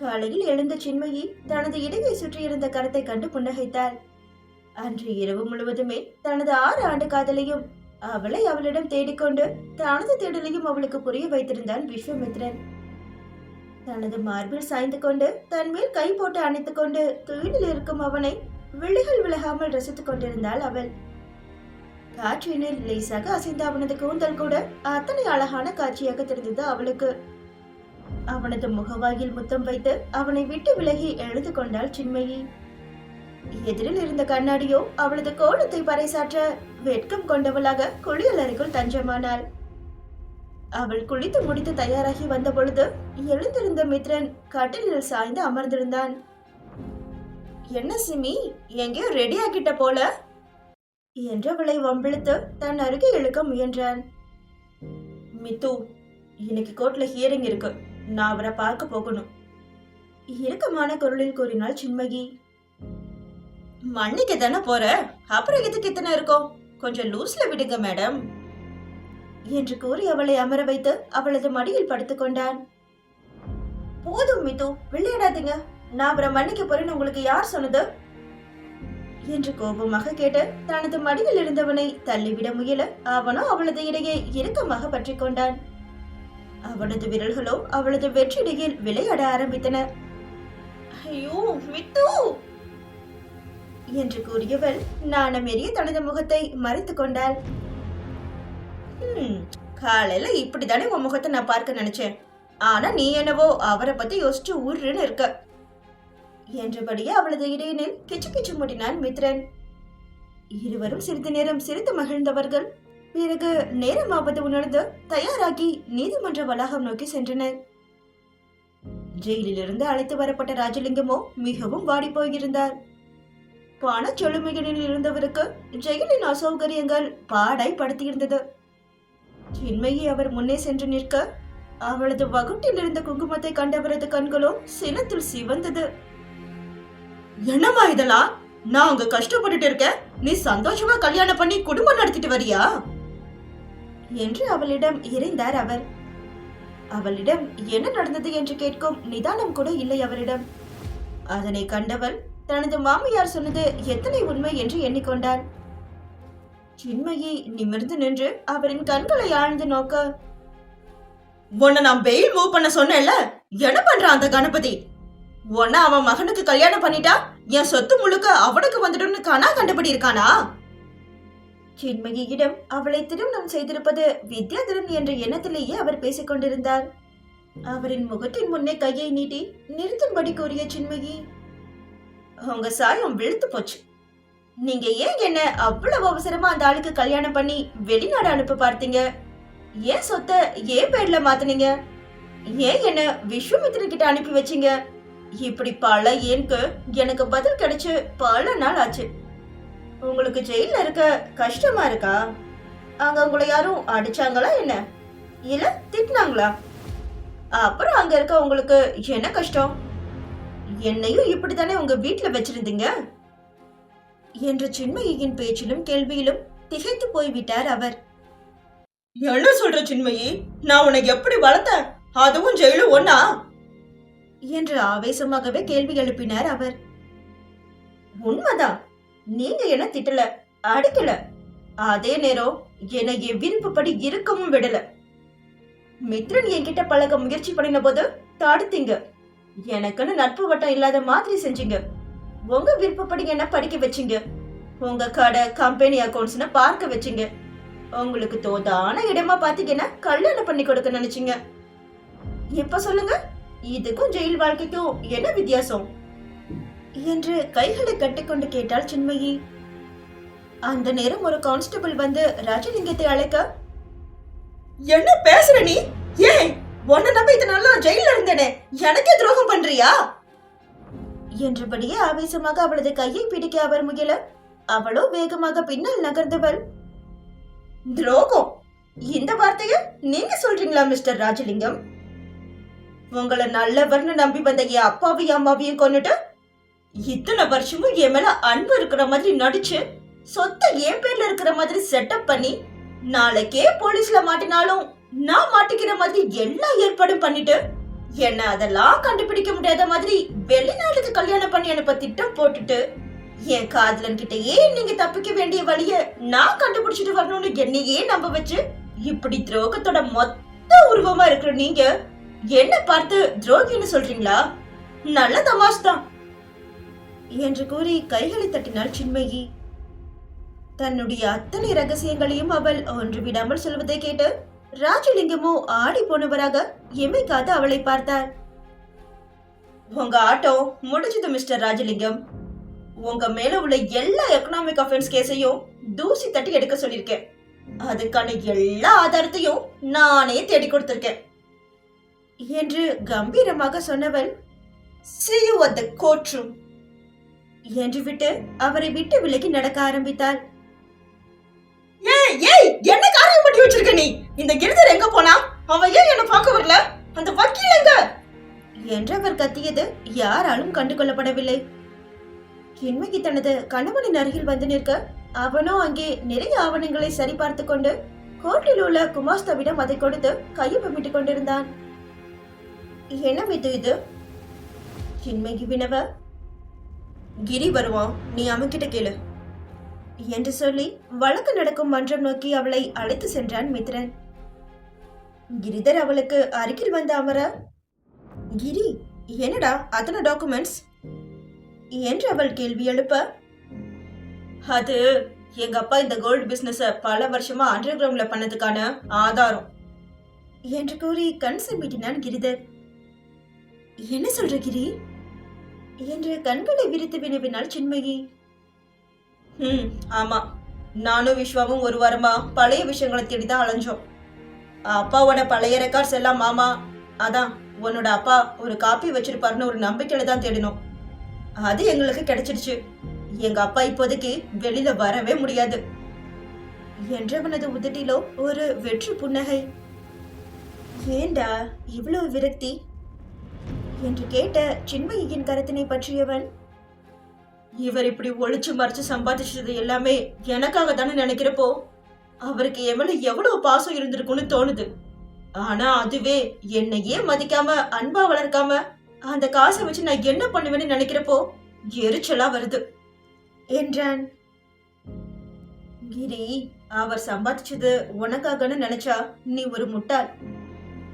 காலையில் எழுந்த சின்மயி தனது இடையை சுற்றியிருந்த கரத்தை கண்டு புன்னகைத்தாள். அன்று இரவு முழுவதுமே தனது ஆறு ஆண்டு காதலையும் அவளை அவளிடம் தேடிக்கொண்டு தனது தேடலையும் அவளுக்கு புரிய வைத்திருந்தான் விஸ்வமித்ரன். தனது மார்பில் சாய்ந்து கொண்டு தன் மேல் கை போட்டு அணைத்துக் கொண்டு துயிலில் இருக்கும் அவனை விழிகள் விலகாமல் ரசித்துக் கொண்டிருந்தாள் அவள். காற்றினில் லேசாக அசைந்த அவனது கூந்தல் கூட அத்தனை அழகான காட்சியாக தெரிந்தது அவளுக்கு. அவனது முகவாயில் முத்தம் வைத்து அவனை விட்டு விலகி எழுந்து கொண்டாள் சின்மயி. எதிரில் இருந்த கண்ணாடியோ அவளது கோலத்தை பறைசாற்ற வெட்கம் கொண்டவளாக குளியல் அறைக்குள் தஞ்சமானாள். அவள் குளித்து முடித்து தயாராகி வந்த பொழுது எழுந்திருந்த மித்ரன் கட்டிலில் சாய்ந்து அமர்ந்திருந்தான். என்ன சிமி எங்கேயோ ரெடி ஆகிட்ட போல என்றவளை வம்பிழுத்து தன் அருகே இழுக்க முயன்றான். மித்து இன்னைக்கு கோர்ட்ல ஹியரிங் இருக்கு. நான் அவரை பார்க்க போகணும். இறுக்கமான குரலில் கூறினாள் சின்மகி மன்னிக்க தானே போற? அப்புறம் எதுக்கு இத்தனை இருக்கும்? கொஞ்சம் லூஸ்ல விடுங்க மேடம் என்று கூறி அவளை அமர வைத்து அவளது மடியில் படுத்துக் கொண்டான். போதும் மித்து விளையாடாதீங்க. நான் அவரை மன்னிக்க போறேன்னு உங்களுக்கு யார் சொன்னது? என்று கோபமாக கேட்டு தனது மடியில் இருந்தவனை தள்ளிவிட முயல அவனோ அவளது இடையே இறுக்கமாக பற்றிக் கொண்டான். அவளது விரல்களோ அவளது வெற்றிடையில் விளையாட ஆரம்பித்தன. ஐயோ மித்து என்று கூறியவள் நாணமெறிய தனது முகத்தை மறைத்து கொண்டாள். காலையில இப்படிதானே உன் முகத்தை நான் பார்க்க நினைச்சேன். ஆனா நீ என்னவோ அவரை பத்தி யோசிச்சு உருன்னு இருக்க. என்றபடியே அவளது இடையினில் கிச்சு கிச்சு மூட்டினான் மித்ரன். இருவரும் சிறிது நேரம் சிரித்து மகிழ்ந்தவர்கள். பிறகு நேரம் ஆபத்து உணர்ந்து தயாராகி நீதிமன்ற வளாகம் நோக்கி சென்றனர். ஜெயிலிலிருந்து அழைத்து வரப்பட்ட ராஜலிங்கமோ மிகவும் வாடி போயிருந்தார். பண சொலுமைகளில் இருந்தவருக்கு ஜெயிலின் அசௌகரியங்கள் பாடாய் படுத்தியிருந்தது சின்மையை அவர் முன்னே சென்று நிற்க அவளது வகுட்டில் இருந்த குங்குமத்தை கண்டவரது கண்களும் சினத்தில் சிவந்தது. என்னம்மா இதெல்லாம்? நான் அங்க கஷ்டப்பட்டுட்டு இருக்கேன். நீ சந்தோஷமா கல்யாணம் பண்ணி குடும்பம் நடத்திட்டு வரியா? என்று அவளிடம் இறைந்தார் அவர். அவளிடம் என்ன நடந்தது என்று கேட்கும் நிதானம் கூட இல்லை அவரிடம். அதனை கண்டவள் தனது மாமியார் சொன்னது எத்தனை உண்மை என்று எண்ணிக்கொண்டாள் சின்மையை நிமிர்ந்து நின்று அவரின் கண்களை ஆழ்ந்து நோக்க உன்னை நான் பெயில் மூவ் பண்ண சொன்னேன்ல என்ன பண்றான் அந்த கணபதி? உன்ன அவன் மகனுக்கு கல்யாணம் பண்ணிட்டா என் சொத்து முழுக்க அவனுக்கு வந்துடும்னு கனா கண்டுபிடி இருக்கானா? சின்மகியிடம் அவளை திருமணம் செய்திருப்பது வித்யாதரன் என்ற எண்ணத்திலேயே அவர் பேசிக் கொண்டிருந்தார் அவரின் முகத்தின் முன்னே கையை நீட்டி நிறுத்தும்படி கூறிய சின்மகி உங்க சாயம் வெளுத்து போச்சு. நீங்க ஏன் என்ன அவ்வளவு அவசரமா அந்த ஆளுக்கு கல்யாணம் பண்ணி வெளிநாடு அனுப்ப பார்த்தீங்க? ஏன் சொத்தை ஏன் பேர்ல மாத்தினீங்க? ஏன் என்ன விஸ்வமித்திரன் கிட்ட அனுப்பி வச்சீங்க? இப்படி பல ஏன்க்கு எனக்கு பதில் கிடைச்சு பல நாள் ஆச்சு. உங்களுக்கு ஜெயில இருக்க கஷ்டமா இருக்கா? அங்க உங்களை யாரும் அடிச்சாங்களா என்ன? இல்ல திட்டினாங்களா? அப்புறம் அங்க இருக்க உங்களுக்கு என்ன கஷ்டம்? என்னையும் இப்படித்தானே உங்க வீட்டுல வச்சிருந்தீங்க? என்ற சின்மையின் பேச்சிலும் கேள்வியிலும் திகைத்து போய்விட்டார் அவர். என்ன சொல்ற சின்மயி? நான் உனக்கு எப்படி வளர்த்தேன்? அதுவும் ஜெயிலும் ஒன்னா என்று ஆவேசமாகவே கேள்வி எழுப்பினார் அவர். உண்மைதான். நீங்க என்ன திட்டல? அடிக்கல. அதே நேரம் என்னை என் விருப்பப்படி இருக்கவும் விடல. மித்ரன் என்கிட்ட பழக முயற்சி பண்ணின போது தடுத்தீங்க. எனக்குன்னு நட்பு வட்டம் இல்லாத மாதிரி செஞ்சீங்க. உங்க விருப்பப்படி என்ன படிக்க வச்சீங்க? உங்க கடை கம்பெனி அக்கௌண்ட்ஸ்னு பார்க்க வச்சீங்க. உங்களுக்கு தோதான இடமா பாத்தீங்கன்னா கல்யாணம் பண்ணி கொடுக்க நினைச்சீங்க? இப்ப சொல்லுங்க. இதுக்கும் ஜெயில் வாழ்க்கைக்கும் என்ன வித்தியாசம்? என்று கைகளை கட்டிக்கொண்டு கேட்டாள் சின்மயி. அந்த நேரம் ஒரு கான்ஸ்டபிள் வந்து ராஜலிங்கத்தை அழைக்க என்ன பேசுற நீ? ஏன் உன்ன நம்பி இத்தனை நாள் நான் ஜெயில இருந்தேனே. எனக்கே துரோகம் பண்றியா? என்றபடியே ஆவேசமாக அவளது கையை பிடிக்க அவர் முயல. அவளோ வேகமாக பின்னால் நகர்ந்தவள் துரோகம்? இந்த வார்த்தைய நீங்க சொல்றீங்களா மிஸ்டர் ராஜலிங்கம்? உங்களை நல்லவர்னு நம்பி வந்த என் அப்பாவையும் அம்மாவையும் கொண்டுட்டு இத்தனை வருஷமும் என் மேல அன்பு இருக்கிற மாதிரி நடிச்சு சொத்தை என் பேர்ல இருக்கிற மாதிரி செட்டப் பண்ணி நாளைக்கே போலீஸ்ல மாட்டினாலும் நான் மாட்டிக்கிற மாதிரி எல்லா ஏற்பாடும் பண்ணிட்டு என்ன அதெல்லாம் கண்டுபிடிக்க முடியாத மாதிரி வெளிநாட்டுக்கு கல்யாணம் பண்ணி அனுப்ப திட்டம் போட்டுட்டு என் காதலன் கிட்டயே நீங்க தப்பிக்க வேண்டிய வழிய நான் கண்டுபிடிச்சிட்டு வரணும்னு என்னையே நம்ப வச்சு இப்படி துரோகத்தோட மொத்த உருவமா இருக்கிற நீங்க என்ன பார்த்து துரோகின்னு சொல்றீங்களா? நல்ல தமாஷ் தான். என்று கூறி கைகளை தட்டினாள் சின்மயி. தன்னுடைய அத்தனை ரகசியங்களையும் அவள் ஒன்று விடாமல் சொல்வதை கேட்டு ராஜலிங்கமோ ஆடி போனவராக எமைக்காது அவளை பார்த்தார் உங்க ஆட்டோ முடிஞ்சது மிஸ்டர் ராஜலிங்கம். உங்க மேல உள்ள எல்லா எக்கனாமிக் அஃபென்ஸ் கேஸையும் தூசி தட்டி எடுக்க சொல்லியிருக்கேன். அதுக்கான எல்லா ஆதாரத்தையும் நானே தேடி கொடுத்திருக்கேன். என்று கம்பீரமாக சொன்னவள் see you at the courtroom. என்று விட்டு அவரை விட்டு விலகி நடக்க ஆரம்பித்தாள். ஏய் ஏய் என்ன காரியம் பண்ணி வச்சிருக்க நீ? இந்த கிருதர் எங்க போனா அவன் ஏன் என்ன பார்க்க வரல? அந்த வக்கீல் எங்க? என்று அவர் கத்தியது யாராலும் கண்டுகொள்ளப்படவில்லை. கிண்மகி தனது கணவனின் அருகில் வந்து நிற்க அவனோ அங்கே நிறைய ஆவணங்களை சரிபார்த்து கொண்டு கோர்ட்டில் உள்ள குமாஸ்தாவிடம் அதை கொடுத்து கையொப்பமிட்டுக் கொண்டிருந்தான். என்ன இது? கிண்மகி வினவ கிரி வருவான். நீ அவன்கிட்ட கேளு. என்று சொல்லி வழக்கு நடக்கும் மன்றம் நோக்கி அவளை அழைத்து சென்றான் மித்ரன். கிரிதர் அவளுக்கு அருகில் வந்து அமர கிரி என்னடா அத்தனை டாக்குமெண்ட்ஸ் என்று அவள் கேள்வி எழுப்ப அது எங்க அப்பா இந்த கோல்டு பிசினஸ பல வருஷமா அண்டர் கிரவுண்ட்ல பண்ணதுக்கான ஆதாரம் என்று கூறி கண் சிமிட்டினான் கிரிதர். என்ன சொல்ற கிரி? என்று கண்களை விரித்து வினவினாள் சின்மயி. ம் ஆமா. நானும் விஸ்வாவும் ஒரு வாரமா பழைய விஷயங்களை தேடி தான் அலைஞ்சோம். அப்பாவோட பழைய ரெக்கார்ட்ஸ் எல்லாம் மாமா அதான் உன்னோட அப்பா ஒரு காப்பி வச்சிருப்பாருன்னு ஒரு நம்பிக்கையில தான் தேடினோம். அது எங்களுக்கு கிடைச்சிடுச்சு. எங்க அப்பா இப்போதைக்கு வெளியில வரவே முடியாது. என்றவனது உதட்டிலோ ஒரு வெற்று புன்னகை. ஏண்டா இவ்வளவு விரக்தி? என்று கேட்ட சின்மயியின் கருத்தினை பற்றியவன் இவர் இப்படி ஒளிச்சு மறைச்சு சம்பாதிச்சது எல்லாமே எனக்காக தானே நினைக்கிறப்போ அவருக்கு எவ்வளவு எவ்வளவு பாசம் இருந்திருக்கும்னு தோணுது. ஆனா அதுவே என்னையே மதிக்காம அன்பா வளர்க்காம அந்த காசை வச்சு நான் என்ன பண்ணுவேன்னு நினைக்கிறப்போ எரிச்சலா வருது என்றான். கிரி அவர் சம்பாதிச்சது உனக்காகன்னு நினைச்சா நீ ஒரு முட்டாள்.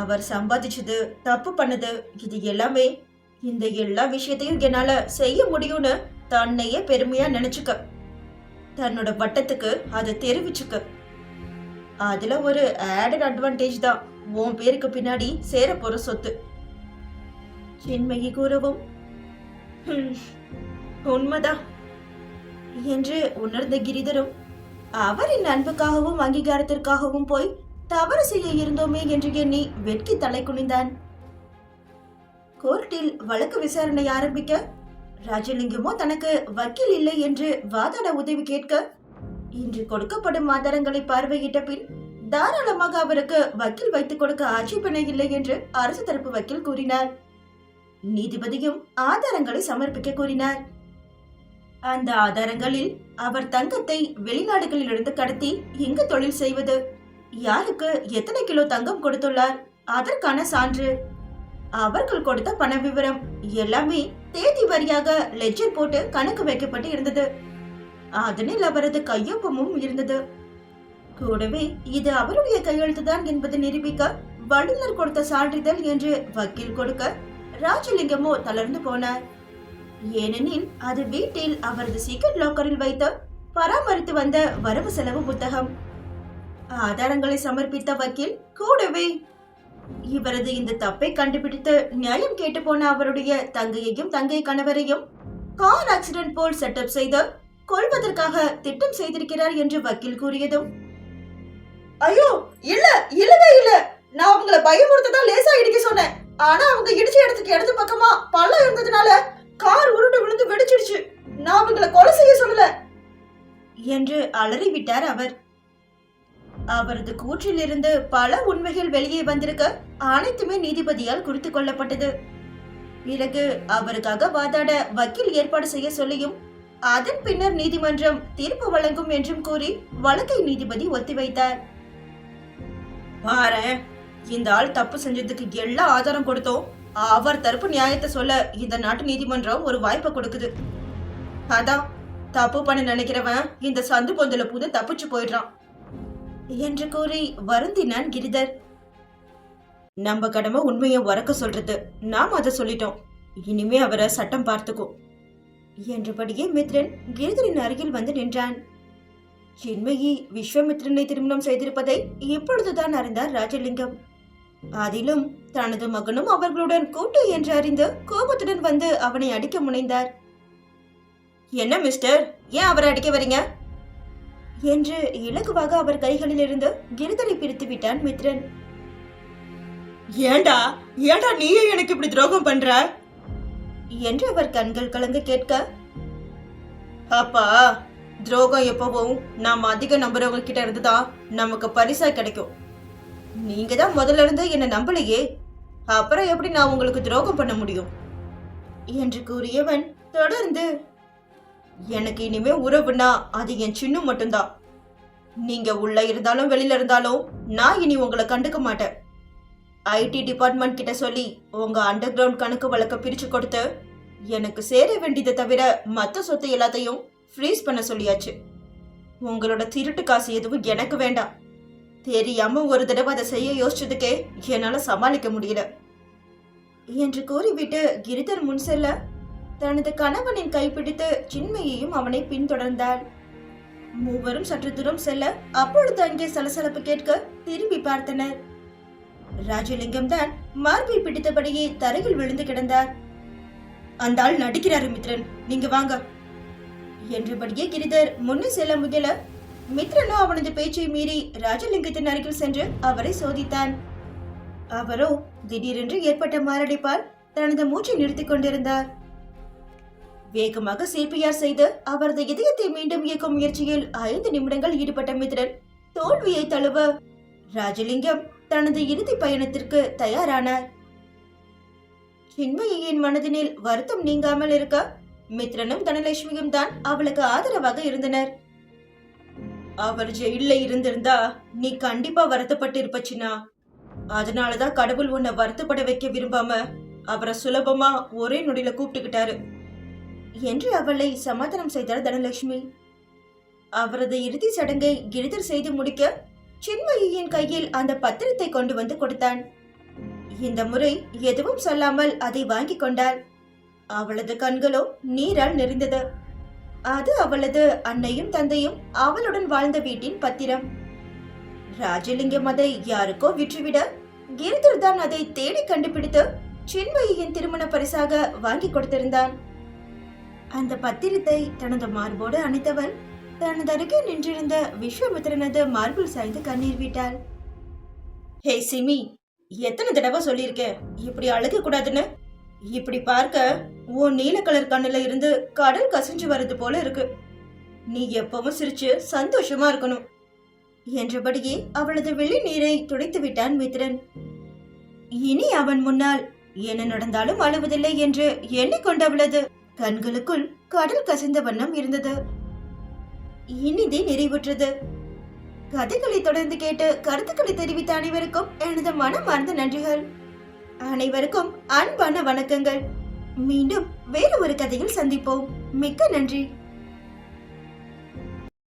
அவர் சம்பாதிச்சது தப்பு பண்ணது இது எல்லாமே இந்த எல்லா விஷயத்தையும் என்னால செய்ய முடியும்னு தன்னையே பெருமையா நினைச்சுக்க. தன்னோட வட்டத்துக்கு அதை தெரிவிச்சுக்க. அதுல ஒரு ஆடட் அட்வான்டேஜ் தான். உன் பேருக்கு பின்னாடி சேர போற சொத்து. சின்மயி கூறவும் உண்மைதான். என்று உணர்ந்த கிரிதரும் அவரின் அன்புக்காகவும் அங்கீகாரத்திற்காகவும் போய் தவறு செய்ய இருந்தோமே என்று எண்ணி வெட்கி தலை குனிந்தான். கோர்ட்டில் வழக்கு விசாரணை ஆரம்பிக்க ராஜலிங்கமோ தனக்கு வக்கீல் இல்லை என்று வாதாட உதவி கேட்க இன்று கொடுக்கப்படும் ஆதாரங்களை பார்வையிட்ட பின் தாராளமாக அவருக்கு வக்கீல் வைத்துக் கொடுக்க ஆட்சேபனை இல்லை என்று அரசு தரப்பு வக்கீல் கூறினார். நீதிபதியும் ஆதாரங்களை சமர்ப்பிக்க கூறினார். அந்த ஆதாரங்களில் அவர் தங்கத்தை வெளிநாடுகளிலிருந்து கடத்தி எங்கு தொழில் செய்வது? யாருக்கு எத்தனை கிலோ தங்கம் கொடுத்துள்ளார்? அதற்கான சான்று. அவர்கள் கொடுத்த பண விவரம் எல்லாமே தேதி வரியாக லெஜர் போட்டு கணக்கு வைக்கப்பட்டு இருந்தது. அதனில் அவரது கையொப்பமும் இருந்தது. கூடவே இது அவருடைய கையெழுத்துதான் என்பதை நிரூபிக்க வல்லுநர் கொடுத்த சான்றிதழ் என்று வக்கீல் கொடுக்க ராஜலிங்கமோ தளர்ந்து போனார். ஏனெனில் அது வீட்டில் அவரது சீக்கிரம் லாக்கரில் வைத்து பராமரித்து வந்த வரவு செலவு புத்தகம். ஆதாரங்களை சமர்ப்பித்த வக்கீல் கூடவே. இவரது இந்த தப்பை கண்டுபிடித்து நியாயம் கேட்டு போன அவருடைய தங்கையையும் தங்கை கணவரையும் கார் ஆக்சிடென்ட் போல் செட்டப் செய்து கொள்வதற்காக திட்டம் செய்திருக்கிறார் என்று வக்கீல் கூறியதும் ஐயோ இல்ல இல்லவே இல்ல. நான் அவங்கள பயமுறுத்ததான் லேசா இடிக்க சொன்னேன். ஆனா அவங்க இடிச்ச இடத்துக்கு இடது பக்கமா பள்ளம் இருந்ததுனால கார் உருண்டு விழுந்து வெடிச்சிடுச்சு. நான் அவங்கள கொலை செய்ய சொல்லல. என்று அலறிவிட்டார் அவர். அவரது கூற்றிலிருந்து பல உண்மைகள் வெளியே வந்திருக்க அனைத்துமே நீதிபதியால் குறித்து கொள்ளப்பட்டது. பிறகு அவருக்காக வாதாட வக்கீல் ஏற்பாடு செய்ய சொல்லியும் அதன் பின்னர் நீதிமன்றம் தீர்ப்பு வழங்கும் என்றும் கூறி வழக்கை நீதிபதி ஒத்திவைத்தார். பாரு இந்த ஆள் தப்பு செஞ்சதுக்கு எல்லா ஆதாரம் கொடுத்தோம். அவர் தரப்பு நியாயத்தை சொல்ல இந்த நாட்டு நீதிமன்றம் ஒரு வாய்ப்பை கொடுக்குது. அதான் தப்பு பண்ண நினைக்கிறவன் இந்த சந்து பொந்துல புது தப்பிச்சு போயிடுறான். என்று கூறி வருந்தினான் கிரிதர். நம்ம கடமை உண்மையை உறக்க சொல்றது. நாம் அதை சொல்லிட்டோம். இனிமே அவரை சட்டம் பார்த்துக்கும் என்றபடியே மித்ரன் கிரிதரின் அருகில் வந்து நின்றான். சின்மயி விஸ்வமித்ரனை திருமணம் செய்திருப்பதை இப்பொழுதுதான் அறிந்தார் ராஜலிங்கம். அதிலும் தனது மகனும் அவர்களுடன் கூட்டு என்று அறிந்து கோபத்துடன் வந்து அவனை அடிக்க முனைந்தார். என்ன மிஸ்டர்? ஏன் அவரை அடிக்க வரீங்க? என்று இலகுவாக அவர் கைகளில் இருந்து கிரிதரை பிரித்து விட்டான் மித்ரன். ஏண்டா? ஏண்டா நீயே எனக்கு இப்படி துரோகம் பண்ற? என்று அவர் கண்கள் கலந்து கேட்க அப்பா துரோகம் எப்பவும் நாம் அதிக நம்புறவங்க கிட்ட நமக்கு பரிசா கிடைக்கும். நீங்க தான் முதல்ல இருந்து என்ன நம்பலையே. அப்புறம் எப்படி நான் உங்களுக்கு துரோகம் பண்ண முடியும்? என்று கூறியவன் தொடர்ந்து எனக்கு இனிமே உறவுனா அது என் சின்ன மட்டும்தான். நீங்க உள்ள இருந்தாலும் வெளியில இருந்தாலும் நான் இனி உங்களை கண்டுக்க மாட்டேன். ஐடி டிபார்ட்மெண்ட் கிட்ட சொல்லி உங்க அண்டர் கிரவுண்ட் கணக்கு வழக்க பிரிச்சு கொடுத்து எனக்கு சேர வேண்டியதை தவிர மற்ற சொத்து எல்லாத்தையும் ஃப்ரீஸ் பண்ண சொல்லியாச்சு. உங்களோட திருட்டு காசு எதுவும் எனக்கு வேண்டாம். தெரியாம ஒரு தடவை அதை செய்ய யோசிச்சதுக்கே என்னால சமாளிக்க முடியல. என்று கூறிவிட்டு கிரிதர் முன் செல்ல தனது கணவனின் கைப்பிடித்து சின்மையையும் அவனை பின்தொடர்ந்தாள். மூவரும் சற்று தூரம் செல்ல அப்பொழுது அங்கே சலசலப்பு கேட்க திரும்பி பார்த்தனர். ராஜலிங்கம் தான் மார்பை பிடித்தபடியே தரையில் விழுந்து கிடந்தார். அந்த ஆள் நடிக்கிறாரு மித்ரன் நீங்க வாங்க. என்றபடியே கிரிதர் முன்னே செல்ல முயல மித்ரனோ அவனது பேச்சை மீறி ராஜலிங்கத்தின் அருகில் சென்று அவரை சோதித்தான். அவரோ திடீரென்று ஏற்பட்ட மாரடைப்பால் தனது மூச்சை நிறுத்திக் கொண்டிருந்தார். வேகமாக சிபிஆர் செய்து அவரது இதயத்தை மீண்டும் இயக்கும் முயற்சியில் ஐந்து நிமிடங்கள் ஈடுபட்ட மித்ரன் தோல்வியை தழுவ ராஜலிங்கம் தனது இறுதி பயணத்திற்கு தயாரானார் சின்மயியின் மனதினில் வருத்தம் நீங்காமல் இருக்க மித்ரனும் தனலட்சுமியும் தான் அவளுக்கு ஆதரவாக இருந்தனர். அவர் ஜெயில இருந்திருந்தா நீ கண்டிப்பா வருத்தப்பட்டு இருப்பச்சினா அதனாலதான் கடவுள் உன்னை வருத்தப்பட வைக்க விரும்பாம அவரை சுலபமா ஒரே நொடியில கூப்பிட்டுக்கிட்டாரு. என்று அவளை சமாதானம் செய்தார் தனலட்சுமி. அவரது இறுதி சடங்கை கிரிதர் செய்து முடிக்க சின்மயியின் கையில் அந்த பத்திரத்தை கொண்டு வந்து கொடுத்தான். இந்த முறை எதுவும் சொல்லாமல் அதை வாங்கி கொண்டாள். அவளது கண்களோ நீரால் நிறைந்தது அது அவளது அன்னையும் தந்தையும் அவளுடன் வாழ்ந்த வீட்டின் பத்திரம். ராஜலிங்கம் அதை யாருக்கோ விற்றுவிட கிரிதர் தான் அதை தேடி கண்டுபிடித்து சின்மயியின் திருமண பரிசாக வாங்கி கொடுத்திருந்தான். அந்த பத்திரத்தை தனது மார்போடு அணைத்தவள் தனது அருகே நின்றிருந்த விஸ்வமித்திரனது மார்பில் சாய்ந்து கண்ணீர் விட்டாள். ஹே சிமி எத்தனை தடவை சொல்லியிருக்கேன் இப்படி அழுக கூடாதுன்னு? இப்படி பார்க்க உன் நீல கலர் கண்ணுல இருந்து கடல் கசிஞ்சு வர்றது போல இருக்கு. நீ எப்பவும் சிரிச்சு சந்தோஷமா இருக்கணும். என்றபடியே அவளது வெள்ளி நீரை துடைத்து விட்டான் மித்ரன். இனி அவன் முன்னால் என்ன நடந்தாலும் அழுவதில்லை என்று எண்ணிக்கொண்டவளது கண்களுக்குள் கடல் கசிந்த வண்ணம் இருந்தது. இனிதே நிறைவுற்றது. கதைகளை தொடர்ந்து கேட்டு கருத்துக்களை தெரிவித்த அனைவருக்கும் எனது மனமார்ந்த நன்றிகள். அனைவருக்கும் அன்பான வணக்கங்கள். மீண்டும் வேறு ஒரு கதையில் சந்திப்போம். மிக்க நன்றி.